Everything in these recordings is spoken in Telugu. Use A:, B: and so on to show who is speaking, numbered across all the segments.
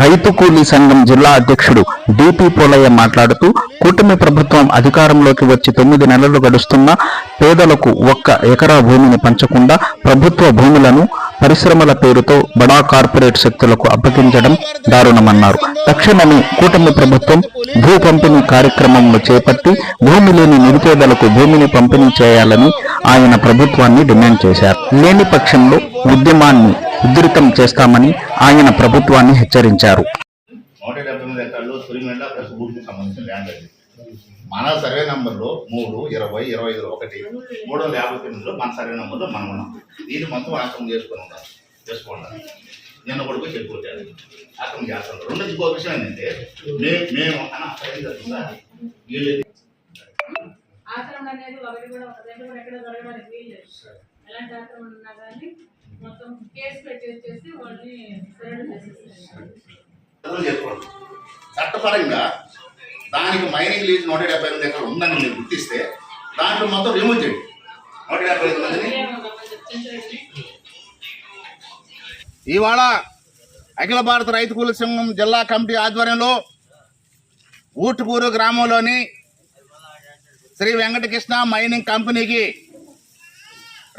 A: రైతు కూలీ సంఘం జిల్లా అధ్యక్షుడు డిపి పోలయ్య మాట్లాడుతూ కూటమి ప్రభుత్వం అధికారంలోకి వచ్చి తొమ్మిది నెలలు గడుస్తున్నా పేదలకు ఒక్క ఎకరా భూమిని పంచకుండా ప్రభుత్వ భూములను పరిశ్రమల పేరుతో బడా కార్పొరేట్ శక్తులకు అప్పగించడం దారుణమన్నారు. తక్షణమే కూటమి ప్రభుత్వం భూ పంపిణీ కార్యక్రమంను చేపట్టి భూమి లేని నిరుపేదలకు భూమిని పంపిణీ చేయాలని ఆయన ప్రభుత్వాన్ని డిమాండ్ చేశారు. లేని పక్షంలో ఉద్యమాన్ని ఉధృతం చేస్తామని ఆయన ప్రభుత్వాన్ని హెచ్చరించారు.
B: నూట డెబ్బై ఎనిమిది ఎకరాల్లో తొలిమెండ ప్లస్ భూమికి సంబంధించిన ల్యాండ్ అది. మన సర్వే నంబర్లో మూడు ఇరవై ఇరవై ఐదు ఒకటి మూడు వందల యాభై తొమ్మిదిలో మన సర్వే నంబర్లో మనం ఉన్నాం. దీన్ని మొత్తం ఆక్రమణ చేసుకొని ఉండాలి. చేసుకోండి. నిన్న కూడా పోయి చెప్పుకొచ్చారు ఆక్రమణ చేస్తాం రెండు ఇంకో విషయం ఏంటంటే మే- మేము అన్న సైడ్ కదా వీళ్ళు
C: ఆక్రమణ అనేది ఒకటి కూడా ఒక దగ్గర కూడా ఎక్కడ జరగడానికి వీల్లేదు ఎలాంటి ఆక్రమణ ఉన్నా కానీ మొత్తం కేసు వాళ్ళని సరెండర్
B: చట్టపరంగా దానికి మైనింగ్ లీజ్ నూట డెబ్బై ఎనిమిది ఎకరాలు ఉందని మీరు గుర్తిస్తే దాంట్లో మొత్తం రిమూవ్ చేయండి. నూట డెబ్బై ఎనిమిది మందిని. ఇవాళ అఖిల భారత రైతు కూలి సంఘం జిల్లా కమిటీ ఆధ్వర్యంలో ఊటుకూరు గ్రామంలోని శ్రీ వెంకటకృష్ణ మైనింగ్ కంపెనీకి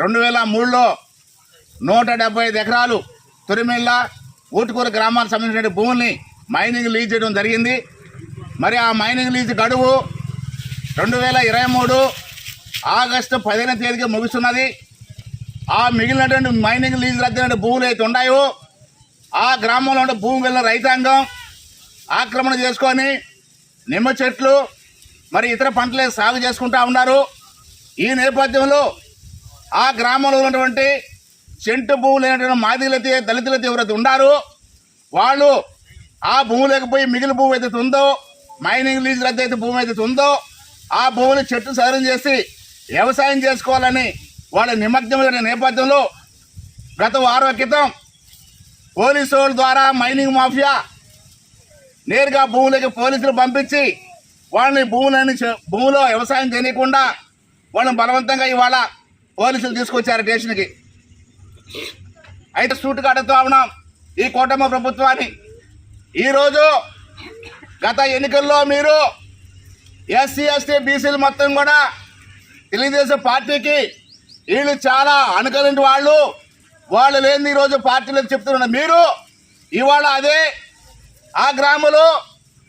B: రెండు వేల మూడులో నూట డెబ్బై ఐదు ఎకరాలు తురిమిళ్ళ ఊటుకూరు గ్రామానికి సంబంధించిన భూముల్ని మైనింగ్ లీజ్ చేయడం జరిగింది. మరి ఆ మైనింగ్ లీజ్ గడువు రెండు వేల ఇరవై మూడు ఆగస్టు పదిహేను తేదీకి ముగుస్తున్నది. ఆ మిగిలినటువంటి మైనింగ్ లీజ్ రద్దు భూములు అయితే ఉన్నాయో ఆ గ్రామంలో ఉండే భూమి వెళ్ళిన రైతాంగం ఆక్రమణ చేసుకొని నిమ్మ చెట్లు మరి ఇతర పంటలే సాగు చేసుకుంటా ఉన్నారు. ఈ నేపథ్యంలో ఆ గ్రామంలో ఉన్నటువంటి చెంటు భూములు అయినటువంటి మాదిలైతే దళితులైతే ఎవరైతే ఉన్నారో వాళ్ళు ఆ భూములకు పోయి మిగిలిన భూమి అయితే ఉందో మైనింగ్ లీజ్ రద్దు అయితే భూమి అయితే ఉందో ఆ భూములు చెట్టు సదరం చేసి వ్యవసాయం చేసుకోవాలని వాళ్ళ నిమగ్నమైన నేపథ్యంలో గత వారం క్రితం పోలీసు వాళ్ళ ద్వారా మైనింగ్ మాఫియా నేరుగా భూములకి పోలీసులు పంపించి వాళ్ళని భూములని భూమిలో వ్యవసాయం చేయకుండా వాళ్ళని బలవంతంగా ఇవాళ పోలీసులు తీసుకొచ్చారు స్టేషన్కి. అయితే సూటు కడుతూ ఉన్నాం ఈ కూటమి ప్రభుత్వాన్ని. ఈరోజు గత ఎన్నికల్లో మీరు ఎస్సీ ఎస్టీ బీసీలు మొత్తం కూడా తెలుగుదేశం పార్టీకి వీళ్ళు చాలా అనుకరింటి వాళ్ళు. వాళ్ళు లేని ఈరోజు పార్టీలకు చెప్తున్నారు. మీరు ఇవాళ అదే ఆ గ్రామంలో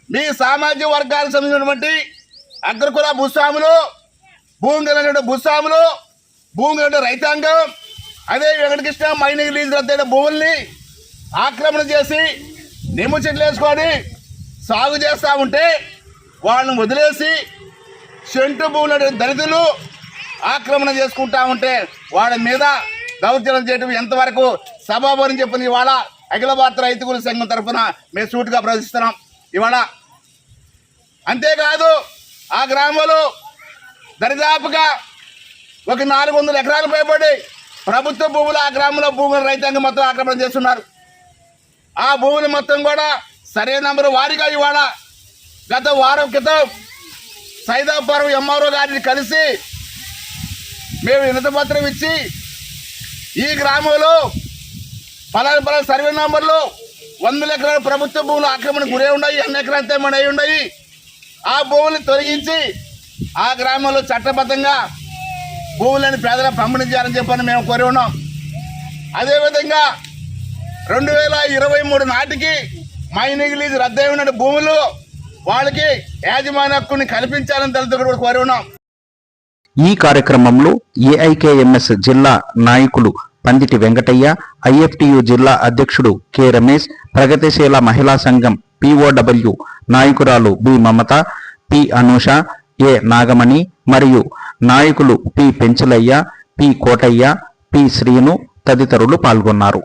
B: మీ సామాజిక వర్గాలకు సంబంధించినటువంటి అగ్రకుల భూస్వాములు భూమి కలిగిన భూస్వాములు భూమి కలిగిన రైతాంగం అదే వెంకటకృష్ణ మైనింగ్ లీజు రద్దయిన భూముల్ని ఆక్రమణ చేసి నిమ్మ చెట్లు వేసుకొని సాగు చేస్తూ ఉంటే వాళ్ళని వదిలేసి చెంటు భూములు దళితులు ఆక్రమణ చేసుకుంటా ఉంటే వాళ్ళ మీద దౌర్జన్యం చేయడం ఎంతవరకు సభాభవనం చెప్పింది ఇవాళ అఖిల భారత రైతుకుల సంఘం తరఫున మేము సూటుగా ప్రదర్శిస్తున్నాం. ఇవాళ అంతేకాదు ఆ గ్రామంలో దరిదాపుగా ఒక నాలుగు వందల ఎకరాలు పైబడి ప్రభుత్వ భూములు ఆ గ్రామంలో భూములు రైతాంగం మొత్తం ఆక్రమణ చేస్తున్నారు. ఆ భూములు మొత్తం కూడా సరైన నంబరు వారిగా ఇవాళ గత వారం క్రితం సైదాపురం ఎంఆర్ఓ గారిని కలిసి మేము వినతపత్రం ఇచ్చి ఈ గ్రామంలో పలానా పలానా సర్వే నంబర్లు వందల ఎకరాల ప్రభుత్వ భూములు ఆక్రమణ గురే ఉన్నాయి అన్ని ఎకరాలు తేమని అయి ఉన్నాయి. ఆ భూముల్ని తొలగించి ఆ గ్రామంలో చట్టబద్ధంగా భూములను పేదలకు పంపిణీ చేయాలని చెప్పని మేము కోరి ఉన్నాం. అదేవిధంగా రెండు వేల ఇరవై మూడు నాటికి మైనింగ్ లీజ్ రద్దయి భూములు వాళ్ళకి యాజమాన్య హక్కుని కల్పించాలని తల్లితో కూడా కోరి ఉన్నాం.
A: ఈ కార్యక్రమంలో ఏఐకేఎంఎస్ జిల్లా నాయకులు పందిటి వెంకటయ్య ఐఎఫ్టియు జిల్లా అధ్యక్షుడు కె రమేష్ ప్రగతిశీల మహిళా సంఘం పిఓడబ్ల్యూ నాయకురాలు B Mamata P Anusha A Nagamani మరియు నాయకులు P Penchalaiah P Kotaiah P Srinu తదితరులు పాల్గొన్నారు.